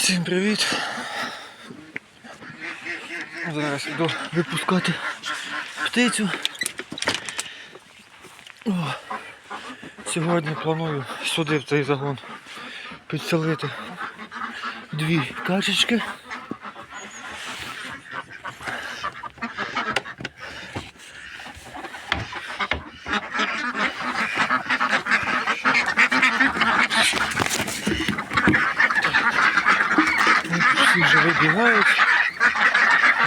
Всім привіт. Зараз йду випускати птицю. О, сьогодні планую сюди в цей загон підселити дві качечки. Всі.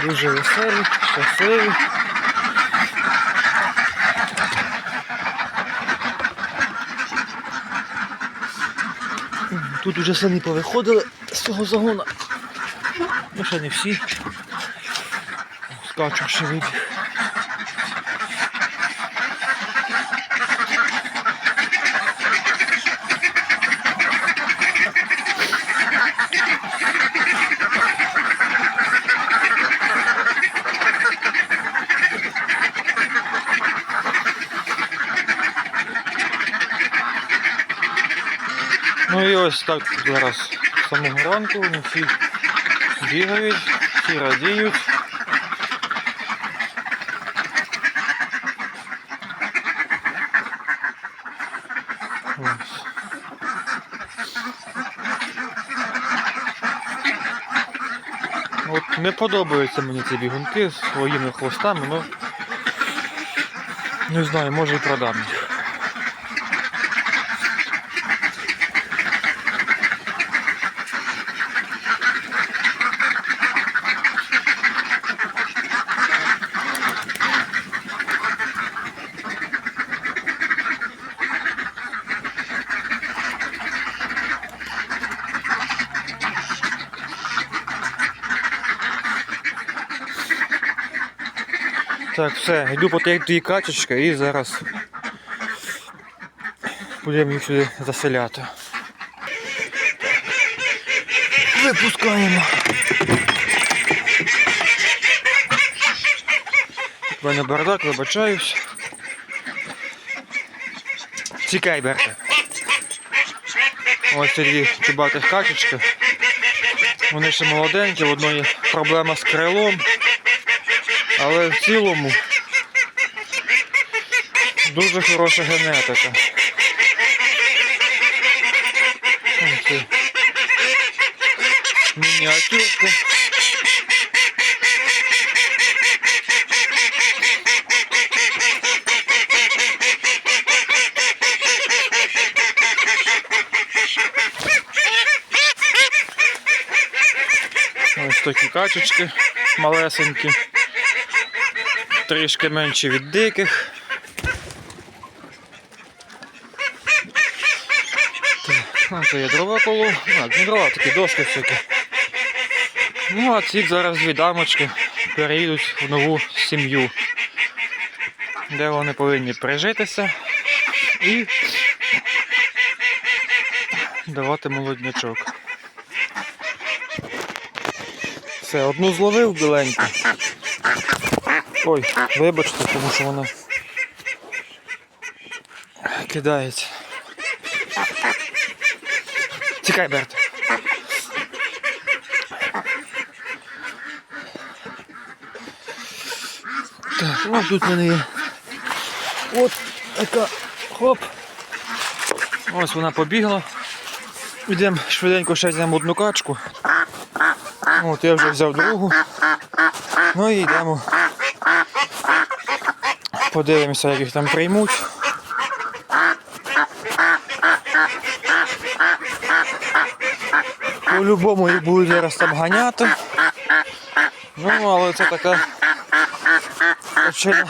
Дуже веселі, щасливі. Тут уже самі повиходили з цього загону. Ну ще не всі. Скачу ще вибіг. Ну і ось так зараз з самого ранку вони всі бігають, всі радіють. От не подобаються мені ці бігунки своїми хвостами, ну не знаю, може і продам Так, все, йду по тій качечки і зараз будемо їх сюди заселяти. Випускаємо. У мене бардак, вибачаюсь. Тікай, Берте. Ось ці чубатих качечки. Вони ще молоденькі, в одної проблема з крилом. Але в цілому дуже хороша генетика. Ось Мініатюрки. Ось такі качечки малесенькі. Трішки менші від диких. Так, ну, це є дрова коло. А, не дрова, такі дошки всякі. Ну, а ці зараз дві дамочки переїдуть в нову сім'ю, де вони повинні прижитися і давати молоднячок. Все, одну зловив біленьку. Ой, вибачте, тому що вона кидається. Тікай, Берт. Так, ну тут в мене є. От така. Хоп. Ось вона побігла. Йдемо швиденько ще візьмемо одну качку. От я вже взяв другу. Ну і йдемо. Подивимося, як їх там приймуть. По-любому їх будуть зараз там ганяти. Ну, але це така очима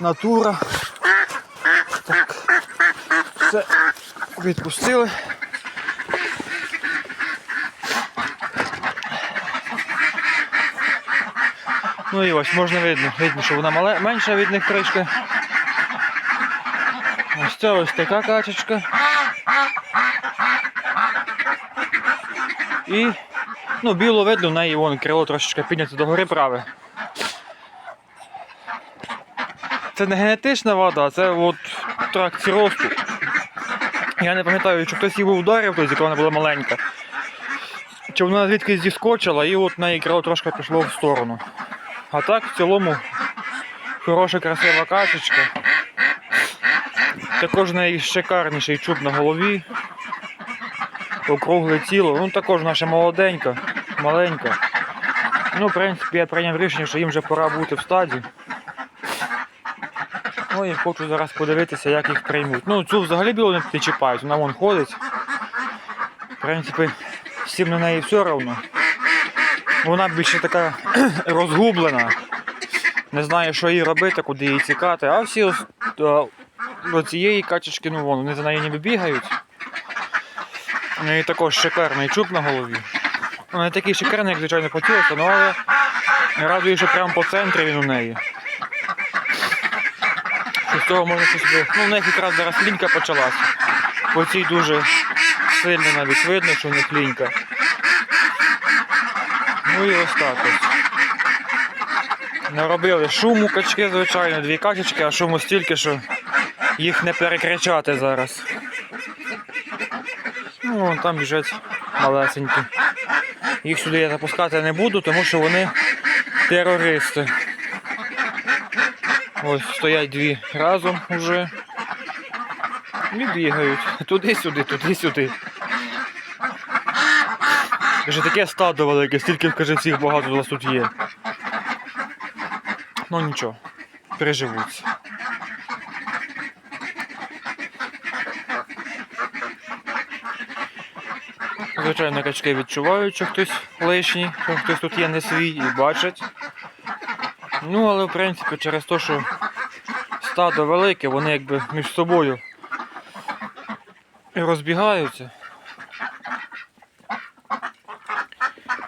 натура. Так. Все, відпустили. Ну і ось можна видно, видно, що вона мале, менша від них трішки. Ось це ось така качечка. І ну, біло видно, в неї вон крило трошечки підняте до гори праве. Це не генетична вода, це от тракції росту. Я не пам'ятаю, чи хтось її ударив, тоді, коли вона була маленька. чи вона звідки зіскочила і от на крило трошки пішло в сторону. А так в цілому хороша красива качечка. Також в неї шикарніший чуб на голові. Округле тіло. Ну також наша молоденька, маленька. Ну, в принципі, я прийняв рішення, що їм вже пора бути в стаді. Ну і хочу зараз подивитися, як їх приймуть. Ну, цю взагалі білу не чіпають, вона вон ходить. В принципі, всім на неї все одно. Вона більше така розгублена. Не знає, що їй робити, куди їй тікати. А всі ось, е, до цієї качечки, ну вон, вони за нею ніби бігають. У неї також шикарний чуб на голові. Ну, не такий шикарний, як звичайно хотілося, ну але радує, що прямо по центрі він у неї. З цього можна щось би. Ну, в них якраз зараз лінька почалася. По цій дуже сильно навіть видно, що в них лінька. Ну і ось так. Наробили шуму качки, звичайно, дві качечки, а шуму стільки, що їх не перекричати зараз. Ну, вон там біжать малесенькі. Їх сюди я запускати не буду, тому що вони терористи. Ось стоять дві разом уже. І бігають. Туди-сюди, туди-сюди. Вже таке стадо велике, стільки каже, всіх багато у вас тут є. Ну нічого, переживуться. Звичайно, качки відчувають, що хтось лишній, що хтось тут є не свій і бачать. Ну, але в принципі через те, що стадо велике, вони якби між собою розбігаються.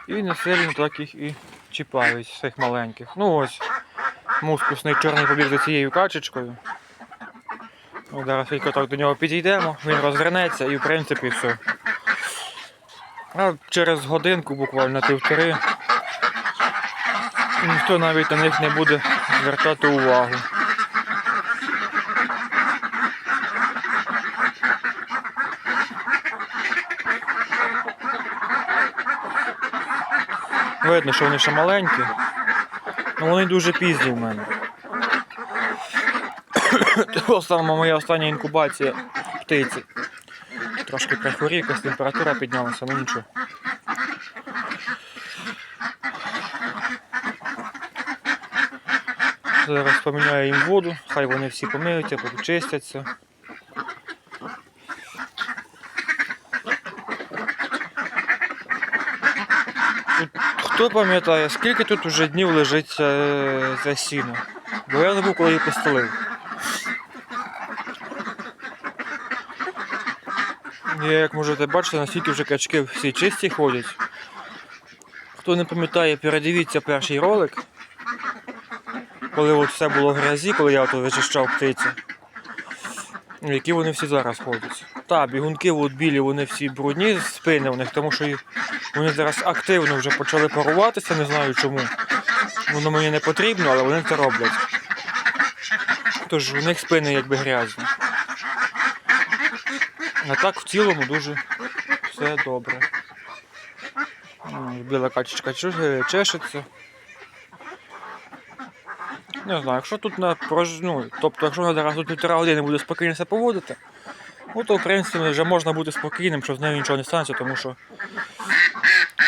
І не сильно так їх і чіпають цих маленьких. Ну ось, мускусний чорний побіг за цією качечкою. Ми зараз тільки так до нього підійдемо, він розвернеться і в принципі все. А через годинку, буквально півтори, ніхто навіть на них не буде звертати увагу. Видно, що вони ще маленькі, але вони дуже пізні в мене. Того саме моя остання інкубація птиці. Трошки прихворів, якась температура піднялася, ну нічого. Зараз поміняю їм воду, хай вони всі помиються, почистяться. Хто пам'ятає, скільки тут уже днів лежить е, за сіно? Бо я забув, коли її постелив. Як можете бачити, наскільки вже качки всі чисті ходять. Хто не пам'ятає, передивіться перший ролик, коли от все було в грязі, коли я от вичищав птиці. Які вони всі зараз ходять. Та, бігунки от білі, вони всі брудні спини у них, тому що вони зараз активно вже почали паруватися, не знаю чому. Воно мені не потрібно, але вони це роблять. Тож у них спини якби грязні. А так в цілому дуже все добре. Біла качечка чу- чешеться. Не знаю, якщо тут на прож... ну, тобто, якщо зараз тут півтора години буде спокійно себе поводити, ну то в принципі вже можна бути спокійним, що з нею нічого не станеться, тому що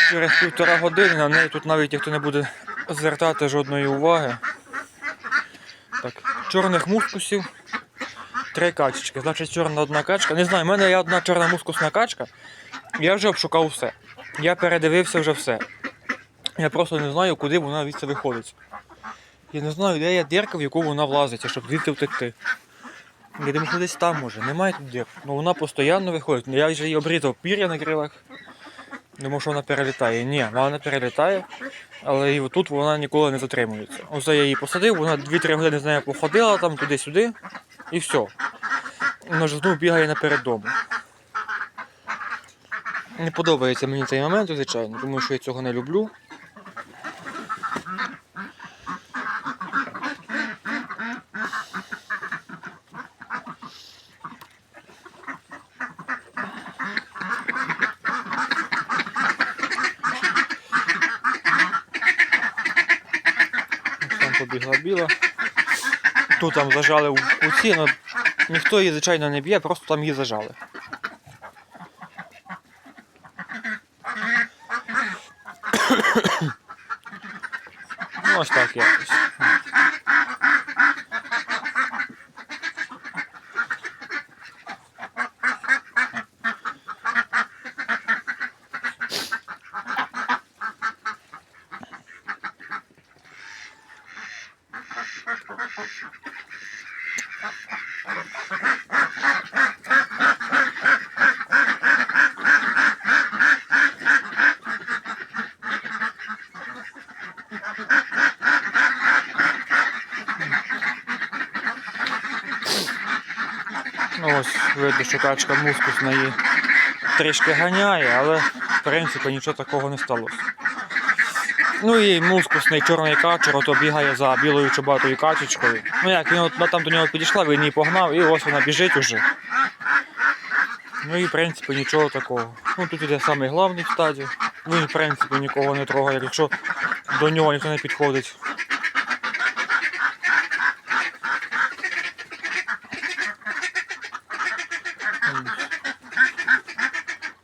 через півтора години на неї тут навіть ніхто не буде звертати жодної уваги. Так, чорних мускусів Три качечки, значить чорна одна качка. Не знаю, в мене є одна чорна мускусна качка. Я вже обшукав все. Я передивився вже все. Я просто не знаю, куди вона звідси виходить. Я не знаю, де є дірка, в яку вона влазить, щоб звідти втекти. Я думаю, що десь там може, немає тут дір. Ну вона постійно виходить. Ну, Я вже її обрізав пір'я на крилах. Думав, що вона перелітає. Ні, вона не перелітає, але і тут вона ніколи не затримується. Оце я її посадив, вона 2-3 години з нею походила там туди-сюди і все. Вона ж знову бігає наперед дому. Не подобається мені цей момент, звичайно, тому що я цього не люблю. побігла біла. Тут там зажали у куці, але ніхто її, звичайно, не б'є, просто там її зажали. Ну, ось так якось. Ну ось видно, що качка мускусна її трішки ганяє, але в принципі нічого такого не сталося. Ну і мускусний чорний качер ото бігає за білою чубатою качечкою. Ну як, він от, там до нього підійшла, він її погнав, і ось вона біжить уже. Ну і в принципі нічого такого. Ну тут іде самий головний в стадію. Він в принципі нікого не трогає, якщо до нього ніхто не підходить.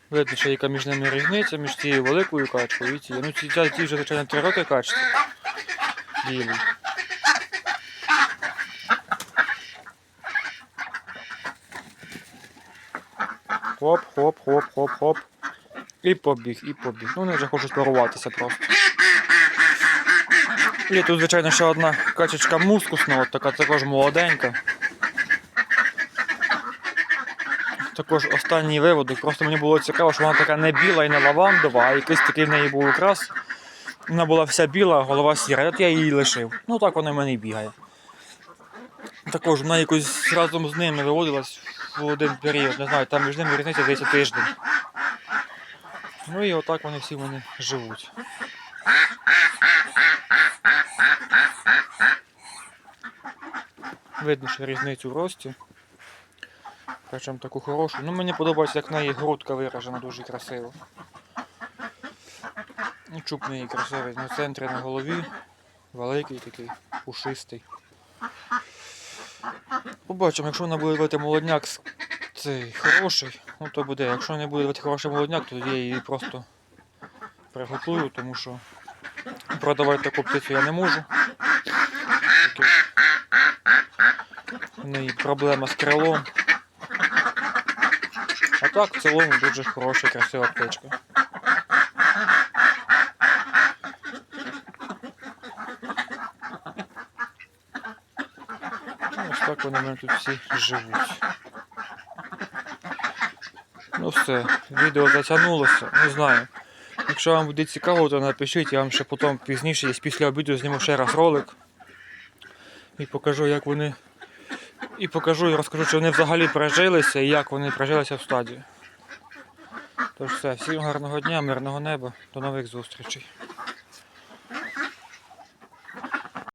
Видно, що яка між ними різниця, між цією великою качкою і цією. Ну, ці, ці, ці вже, звичайно, три роки качці. Білі. Хоп, хоп, хоп, хоп, хоп. І побіг, і побіг. Ну, вони вже хочуть паруватися просто. Є тут, звичайно, ще одна качечка мускусна, от така також молоденька. Також останній виводок. Просто мені було цікаво, що вона така не біла і не лавандова, а якийсь такий в неї був окрас. Вона була вся біла, голова сіра. От я її лишив. Ну так вона в мене і бігає. Також вона якось разом з ними виводилась в один період. Не знаю, там між ними різниця здається тиждень. Ну і отак вони всі в мене живуть. Видно, що різницю в рості. Причому таку хорошу. Ну мені подобається, як в неї грудка виражена дуже красиво. І чуб неї красивий. На центрі на голові. Великий такий, пушистий. Побачимо, якщо вона буде вити молодняк цей хороший, ну то буде. Якщо не буде вити хороший молодняк, то я її просто приготую, тому що продавати таку птицю я не можу. В неї проблема з крилом. А так в цілому дуже хороша, красива птичка. Ну, Ось так вони в мене тут всі живуть. Ну все, відео затягнулося, не знаю. Якщо вам буде цікаво, то напишіть, я вам ще потім пізніше, десь після обіду зніму ще раз ролик. І покажу, як вони. І покажу і розкажу, чи вони взагалі прижилися і як вони прижилися в стадії. Тож все, всім гарного дня, мирного неба, до нових зустрічей.